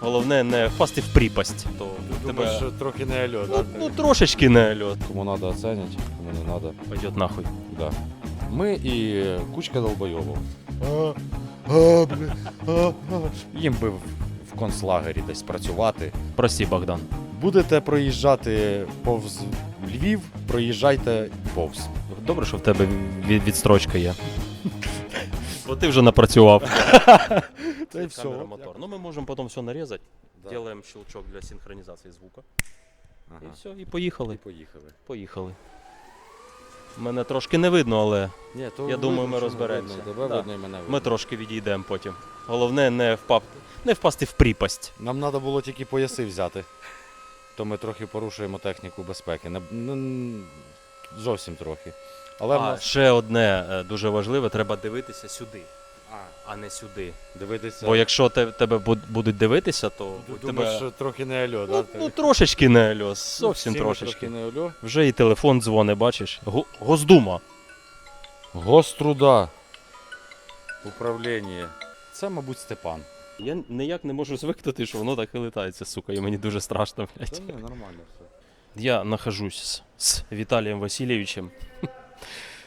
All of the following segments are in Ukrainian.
Головне не впасти в припасть. То Думаєш, тебе... що трохи не альо, ну, да? ну, трошечки не альот. Кому надо оценять, кому не надо. Пойдет нахуй. Да. Ми і кучка долбойовів. Їм би в- в концлагері десь працювати. Прости, Богдан. Будете проїжджати повз Львів, проїжджайте повз. Добре, що в тебе від, відстрочка є. Бо ти вже напрацював. Та й все. Камера, мотор. Ну, ми можемо потім все нарізати. Да. Делаем щелчок для синхронізації звука. І Ага. все, і поїхали. І поїхали. Поїхали. Мене трошки не видно, але Ні, то Я думаю, ми розберемося. видно, Тебе Да. видно і мене видно. ми трошки відійдемо потім. Головне не, впав... не впасти в припасть. Нам треба було тільки пояси взяти. То ми трохи порушуємо техніку безпеки. Не, не- зовсім трохи. Але в А нас ще одне е, дуже важливе, треба дивитися сюди, а не сюди. дивитися. Бо якщо те- тебе буд- будуть дивитися, то у Думаєш, тебе що трохи не альо, ну, да? ну, трошечки не альо, зовсім Всі трошечки. трохи не альо. Вже і телефон дзвони, бачиш. Го- Госдума. Гоструда. Управління. Це, мабуть, Степан. Я ніяк не можу звикнути, що воно так і летається, сука, і мені дуже страшно, блядь. Та ні, нормально все. Я нахожусь с, с Виталием Васильевичем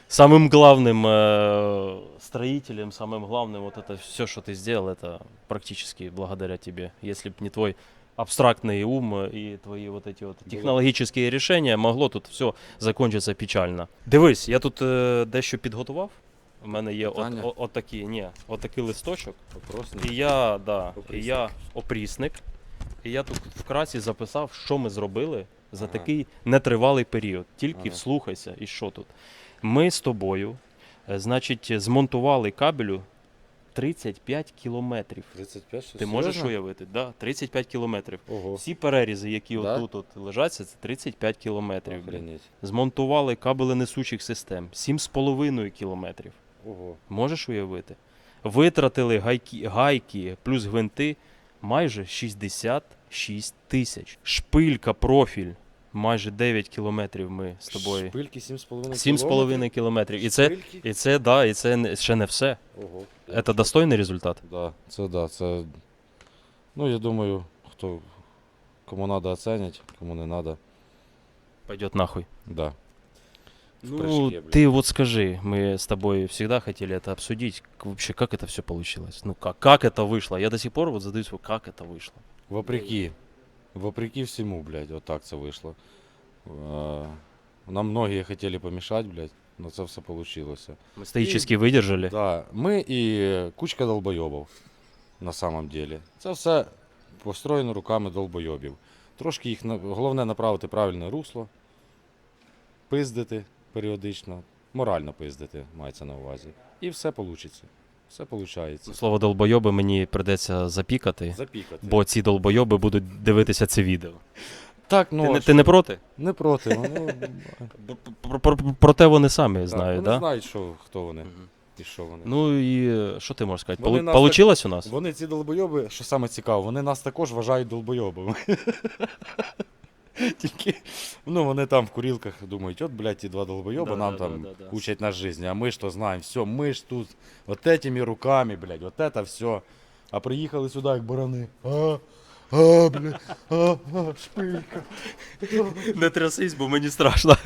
Самым главным э, строителем, самым главным, вот это все, что ты сделал, это практически благодаря тебе. Если бы не твой абстрактный ум э, и твої вот эти вот технологічні рішення, могло тут все закончиться печально. Дивись, я тут е, дещо підготував. У мене є от, Питання? от, от такі, ні, от такий листочок. Вопросник. І я, да, і Опрісник. я опрісник. І я тут вкратці записав, що ми зробили за Ага. такий нетривалий період. Тільки Ага. вслухайся, і що тут. Ми з тобою, е, значить, змонтували кабелю 35 кілометрів. 35, що Ти можеш серйозно? уявити? Да, 35 кілометрів. Ого. Всі перерізи, які Да? отут от лежаться, це 35 кілометрів. блін. Охренеть. Змонтували кабели несучих систем 7,5 кілометрів. Ого. Можеш уявити? Витратили гайки, гайки плюс гвинти майже 66 тисяч. Шпилька, профіль майже 9 кілометрів ми з тобою. Шпильки 7,5 7,5 кілометрів. І це, Шпильки? і це, да, і це не- ще не все. Ого. Це достойний результат. Да, це да, це. Ну, я думаю, хто кому надо оценять, кому не надо. Пойдет нахуй. Да. Ну, прыжке, блин. ты вот скажи, мы с тобой всегда хотели это обсудить. К- Вообще, как это все получилось? Ну, как, как это вышло? Я до сих пор вот задаюсь, вот как это вышло. Вопреки. Вопреки всему, блядь, вот так це вийшло. Е, Нам многие хотели помешать, блядь, но це все получилось. Мы стоически выдержали. Да, ми і кучка долбойобів на самом деле. Це все построєно руками долбойобів. Трошки їх головне направити правильне русло, пиздити періодично, морально пиздити, мається на увазі. І все вийде. Все виходить. Слово долбойоби мені придеться запікати, Запікати. бо ці долбойоби будуть дивитися це відео. Так, ну, ти, не, ти не проти? не проти. Вони, Про, про, проте вони самі так, знають, вони да? знають, що, хто вони і що вони. Ну і е, що ти можеш сказати? Вони Полу- Получилось у нас? Вони ці долбойоби, що саме цікаво, вони нас також вважають долбойобами. Тільки ну, вони там в курілках думають, от, блядь, ті два долбойоба Да, нам да, там да, да, да. учать нас житті, а ми що знаємо, все, ми ж тут от этими руками, блядь, от это все. А приїхали сюди, як барани. А, а, блядь, а, а, шпилька. Не трясись, бо мені страшно.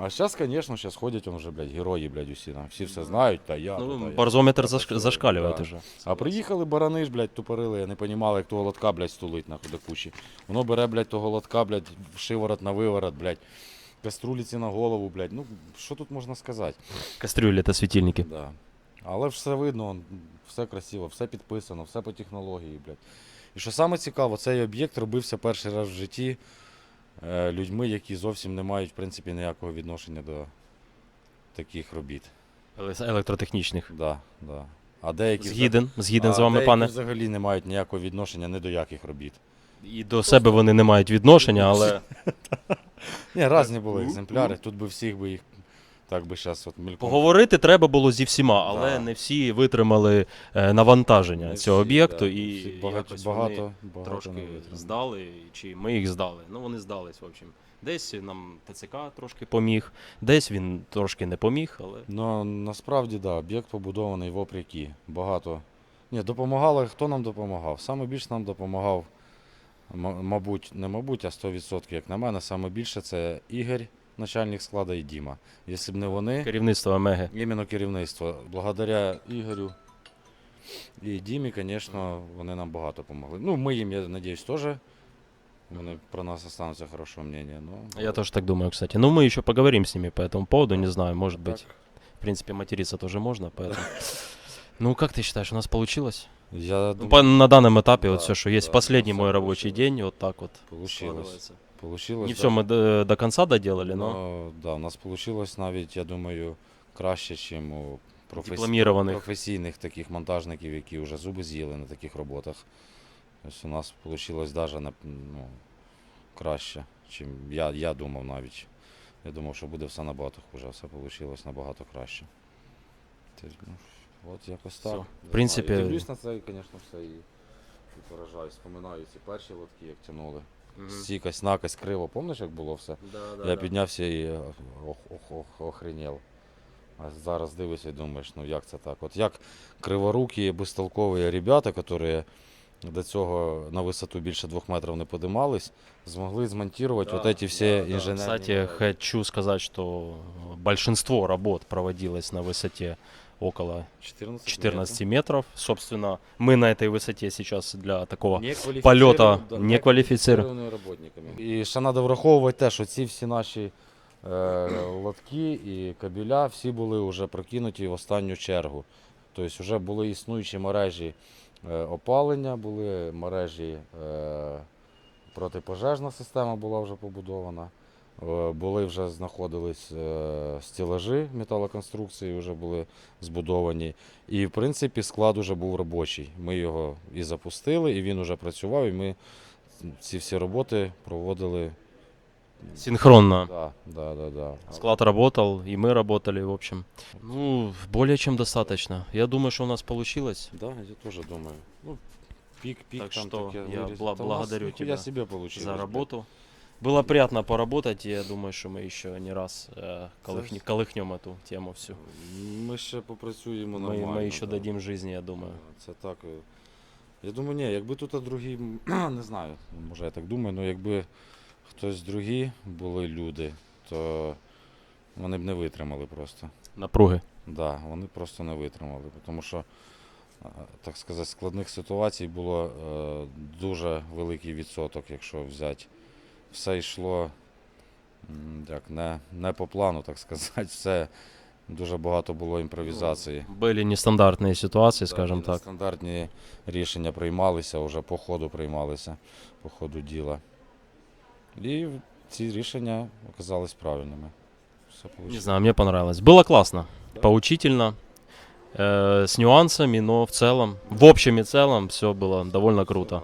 А зараз, звісно, зараз ходять он вже, блядь, герої, блядь, усі. нам. Всі все знають, та я. Ну, та я. барзометр Та заш... зашкалює да. уже. А приїхали барани ж, блядь, тупорили, не понімали, як того лотка, блядь, стулить нахуй до кучі. Воно бере, блядь, того лотка, блядь, в шиворот на виворот, блядь. Каструліці на голову, блядь. Ну, що тут можна сказати? Кастрюлі та світильники. Да. Але ж все видно, он, все красиво, все підписано, все по технології, блядь. І що саме цікаво, цей об'єкт робився перший раз в житті людьми, які зовсім не мають, в принципі, ніякого відношення до таких робіт. Еле- Електротехнічних. Да, да. А деякі, Згіден, згіден а з вами, деякі пане. взагалі не мають ніякого відношення ні до яких робіт. І до себе вони не мають відношення, але Ні, різні були екземпляри. Тут би всіх би їх так би зараз от мільком. поговорити треба було зі всіма, але Да. не всі витримали е, навантаження Не цього всі, об'єкту да. і Всі багато, якось багато, вони багато трошки не витримали. здали, чи ми їх здали. Ну вони здались, в общем. Десь нам ТЦК трошки поміг, десь він трошки не поміг, але Ну насправді да, об'єкт побудований вопреки. Багато Ні, допомагали, хто нам допомагав? Саме більше нам допомагав, м- мабуть, не мабуть, а 100%, як на мене, саме більше це Ігор, начальник складу, і Діма. Якщо б не вони, Керівництво Омеги. іменно керівництво. Благодаря Ігорю і Дімі, звісно, вони нам багато допомогли. Ну, ми їм, я надіюсь, теж. Вони про нас остануться хорошого мнення. Ну, Я тоже так думаю, кстати. Ну, мы еще поговорим с ними по этому поводу, не знаю, может быть. так. В принципе, материться тоже можно, поэтому... Ну, как ты считаешь, у нас получилось? Я Ну, думаю, по- на данном этапе вот Да, все, что есть. да, Последний всё мой рабочий получилось. день, вот так вот Получилось. складывается. Получилось. Не все мы до, до конца доделали, но Ну, да, у нас вийшло навіть, я думаю, краще, ніж у професі... Дипломірованих. професійних таких монтажників, які вже зуби з'їли на таких роботах. Тобто у нас вийшло навіть ну, краще, ніж я, я думав навіть. Я думав, що буде все набагато хуже, а все вийшло набагато краще. Ти- ну, от якось так. Не В принципі- знаю. Я дивлюсь на це і, звісно, все і, і поражаюсь. Споминаю ці перші лотки, як тягнули. Стікась, накась, криво. Пам'ятаєш, як було все? Я піднявся і е, ох, ох, ох, охренів. А зараз дивишся і думаєш, ну як це так? От як криворукі, безтолкові ребята, які до цього на висоту більше двох метрів не подимались, змогли змонтувати Да, от ці всі да, да. інженерні. Кстати, хочу сказать, что большинство работ проводилось на высоте около 14, 14 метров. Собственно, мы на этой высоте сейчас для такого Некваліфіцировані- полета да, не квалифицированы. некваліфіцированими роботниками. І ще треба враховувати те, що ці всі наші е, лотки і кабеля всі були вже прокинуті в останню чергу. Тобто вже були існуючі мережі е, опалення, були мережі е, протипожежна система була вже побудована. Е, Були вже знаходились е, стілажі металоконструкції, вже були збудовані. І в принципі склад уже був робочий. Ми його і запустили, і він вже працював, і ми ці всі роботи проводили. Синхронно. Да, да, да, да. Склад работал, и мы работали, в общем. Ну, более чем достаточно. Я думаю, что у нас получилось. Да, я теж думаю. Ну, пік, пік Так там що таке. я бла- Та у нас благодарю ніхуя себе получилось, за блядь. работу. Было приятно поработать, и я думаю, что мы еще не раз э, колыхни- Це- колыхнем эту тему всю. Ми ще попрацюємо Мы, нормально. мы еще да. дадим жизни, я думаю. Це так. е. Я думаю, ні, якби тут другі, м, не знаю, може я так думаю, але якби хтось другі були люди, то вони б не витримали просто. Напруги. Да, вони просто не витримали, тому що, е, так сказати, складних ситуацій було е, дуже великий відсоток, якщо взяти. Все йшло м, як, не, не по плану, так сказати. Все дуже багато було імпровізації. Были нестандартные ситуации, Да, скажем і так. Стандартні рішення приймалися, вже по ходу приймалися, по ходу діла. І ці рішення оказались правильними. Все Не вийшло. знаю, мне понравилось. Было классно, Да. поучительно, э, с нюансами, но в целом, в общем и целом, все было довольно круто.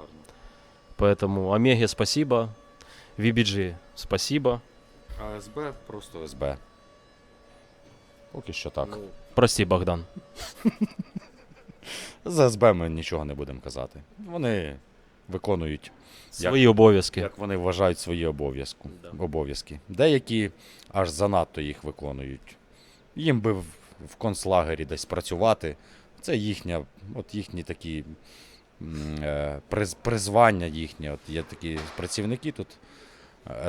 Поэтому Омеге спасибо, VBG спасибо. А СБ просто СБ. Поки що так. Ну, Прости, Богдан. За СБ ми нічого не будемо казати. Вони виконують, Свої обов'язки. як вони вважають свої обов'язки. Да. обов'язки. Деякі аж занадто їх виконують. Їм би в, в концлагері десь працювати. Це їхня, от їхні такі м, е, приз, призвання їхнє. От є такі працівники тут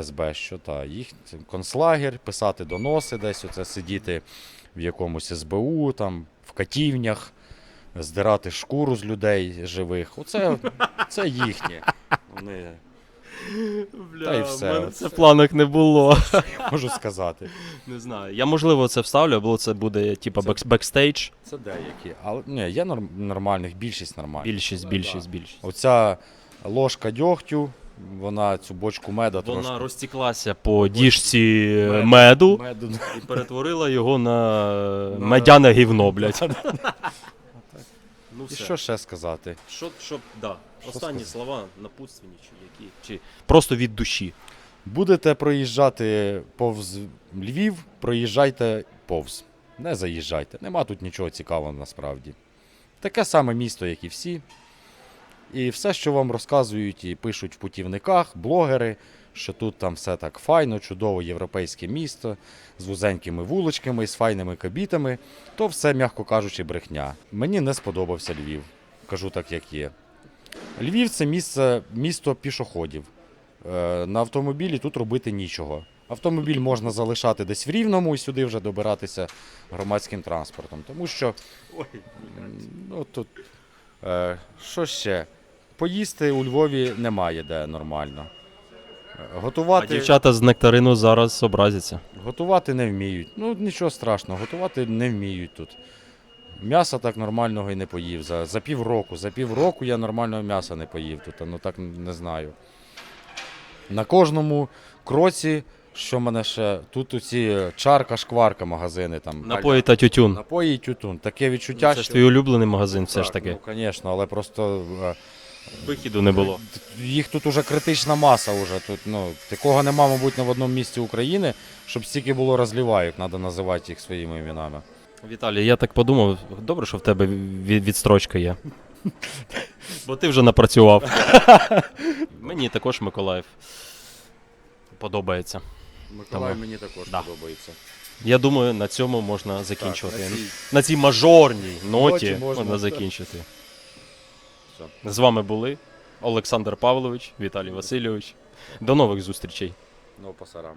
СБ, що та, їх концлагер, писати доноси десь, оце сидіти в якомусь СБУ, там, в катівнях, здирати шкуру з людей живих. Оце це їхнє. Вони Бля, Та й все, в мене це в планах не було. можу сказати. Не знаю. Я можливо це вставлю, або це буде типа Це- бек- бекстейдж. Це деякі. Але ні, є норм, нормальних, більшість нормальних. Більшість, більшість, більшість. Оця ложка дьогтю, вона цю бочку меда Вона трошки. розтіклася по діжці Меду. меду і перетворила його на На- медяне гівно, блядь. Ну І все. що ще сказати? Що, що, да. Останні сказати? слова напутственні чи які. Чи просто від душі. Будете проїжджати повз Львів, проїжджайте повз. Не заїжджайте. Нема тут нічого цікавого насправді. Таке саме місто, як і всі. І все, що вам розказують і пишуть в путівниках, блогери, що тут там все так файно, чудово європейське місто з вузенькими вуличками, з файними кабітами, то все, м'яко кажучи, брехня. Мені не сподобався Львів. кажу так, як є. Львів це місце, місто пішоходів. Е, На автомобілі тут робити нічого. Автомобіль можна залишати десь в рівному і сюди вже добиратися громадським транспортом. Тому що м, ну, тут, що ще? Поїсти у Львові немає де нормально. Е, А дівчата з нектарину зараз образяться. готувати не вміють. Ну, нічого страшного, готувати не вміють тут. М'яса так нормального і не поїв. За, за півроку. За півроку я нормального м'яса не поїв тут, ну так не знаю. На кожному кроці, що мене ще, тут оці чарка-шкварка магазини. Там, Напої та тютюн. Напої і тютюн. Таке відчуття, Це ж твій улюблений магазин, все ж таки. Ну, звісно, але просто е, Вихіду не було. їх тут уже критична маса. Уже. Тут, ну, такого нема, мабуть, на в одному місці України, щоб стільки було розлівайок, треба називати їх своїми іменами. Віталій, я так подумав, добре, що в тебе від- відстрочка є. Бо ти вже напрацював. Мені також Миколаїв подобається. Миколай Тому- мені також Да. подобається. Я думаю, на цьому можна закінчувати. Так, на цій- На цій мажорній ноті можна, можна, закінчити. Все. З вами були Олександр Павлович, Віталій Васильович. До нових зустрічей. Ну, пасарам.